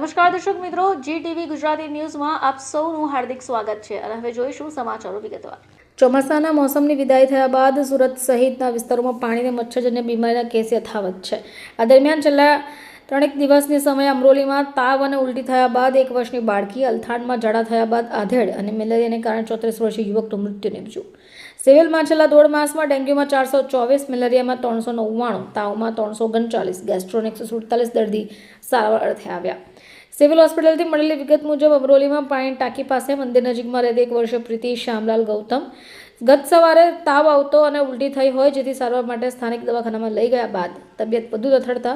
નમસ્કાર દર્શક મિત્રો જી ટીવી ગુજરાતી ન્યૂઝમાં આપ સૌનું હાર્દિક સ્વાગત છે અને હવે જોઈશું સમાચારો વિગતવાર. ચોમાસાના મોસમની વિદાય થયા બાદ સુરત સહિતના વિસ્તારોમાં પાણી અને મચ્છરજન્ય બીમારીના કેસ યથાવત છે. આ દરમિયાન છેલ્લા ત્રણેક દિવસની સમયે અમરોલીમાં તાવ અને ઉલટી થયા બાદ એક વર્ષની બાળકી અલથાણમાં ઝાડા થયા બાદ આધેડ અને મેલેરિયાને કારણે ચોત્રીસ વર્ષીય યુવકનું મૃત્યુ નિપજ્યું. સિવિલમાં છેલ્લા દોઢ માસમાં ડેન્ગ્યુમાં ચારસો ચોવીસ, મેલેરિયામાં ત્રણસો નવ્વાણું, તાવમાં ત્રણસો ઓગણચાલીસ ગેસ્ટ્રોન એકસો સુડતાલીસ દર્દી સારવાર અર્થે આવ્યા. સિવિલ હોસ્પિટલથી મળેલી વિગત મુજબ અમરોલીમાં પાણી ટાંકી પાસે મંદિર નજીકમાં રહેતી એક વર્ષે પ્રીતિ શ્યામલાલ ગૌતમ ગત સવારે તાવ આવતો અને ઉલટી થઈ હોય જેથી સારવાર માટે સ્થાનિક દવાખાનામાં લઈ ગયા બાદ તબિયત વધુ લથડતા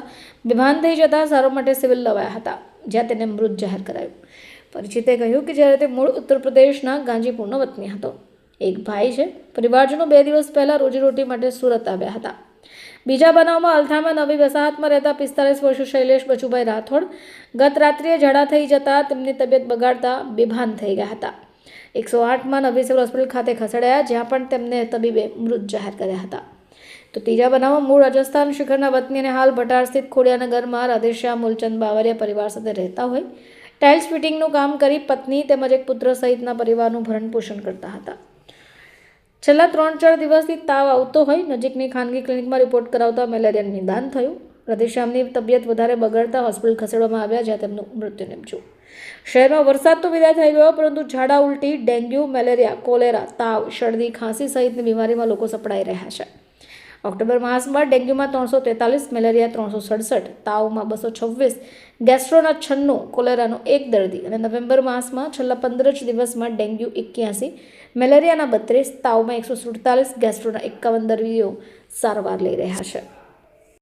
બેભાન થઈ જતા સારવાર માટે સિવિલ લવાયા હતા, જ્યાં તેને મૃત જાહેર કરાયું. પરિચિતે કહ્યું કે જ્યારે તે મૂળ ઉત્તર પ્રદેશના ગાંજીપુરનો વતની હતો. એક ભાઈ છે, પરિવારજનો બે દિવસ પહેલાં રોજીરોટી માટે સુરત આવ્યા હતા. બીજા બનાવમાં અલથામાં નવી વસાહતમાં રહેતા પિસ્તાલીસ વર્ષીય શૈલેષ બચુભાઈ રાઠોડ ગત રાત્રિએ ઝાડા થઈ જતા તેમની તબિયત બગાડતા બેભાન થઈ ગયા હતા. એકસો આઠમાં નવી હોસ્પિટલ ખાતે ખસેડાયા, જ્યાં પણ તેમને તબીબે મૃત જાહેર કર્યા હતા. તો ત્રીજા બનાવમાં મૂળ રાજસ્થાન શિખરના વતની અને હાલ ભટાર સ્થિત ખોડિયાનગરમાં રાધેશ્યામ, મૂલચંદ બાવરિયા પરિવાર સાથે રહેતા હોય. ટાઇલ્સ ફિટિંગનું કામ કરી પત્ની તેમજ એક પુત્ર સહિતના પરિવારનું ભરણ પોષણ કરતા હતા. છેલ્લા ત્રણ ચાર દિવસથી તાવ આવતો હોય, નજીકની ખાનગી ક્લિનિકમાં રિપોર્ટ કરાવતા મેલેરિયાનું નિદાન થયું. રાધેશ્યામની તબિયત વધારે બગડતા હોસ્પિટલ ખસેડવામાં આવ્યા, જ્યાં તેમનું મૃત્યુ નીપજ્યું. શહેરમાં વરસાદ તો વિદાય થઈ ગયો, પરંતુ ઝાડા ઉલટી, ડેન્ગ્યુ, મેલેરિયા, કોલેરા, તાવ, શરદી, ખાંસી સહિતની બીમારીમાં લોકો સપડાઈ રહ્યા છે. ઓક્ટોબર માસમાં ડેન્ગ્યુમાં ત્રણસો તેતાલીસ, મેલેરિયા ત્રણસો સડસઠ, તાવમાં બસો છવ્વીસ, ગેસ્ટ્રોના છન્નું, કોલેરાનો એક દર્દી અને નવેમ્બર માસમાં છેલ્લા પંદર જ દિવસમાં ડેન્ગ્યુ એક્યાસી, મેલેરિયાના બત્રીસ, તાવમાં એકસો સુડતાલીસ, ગેસ્ટ્રોના એકાવન દર્દીઓ સારવાર લઈ રહ્યા છે.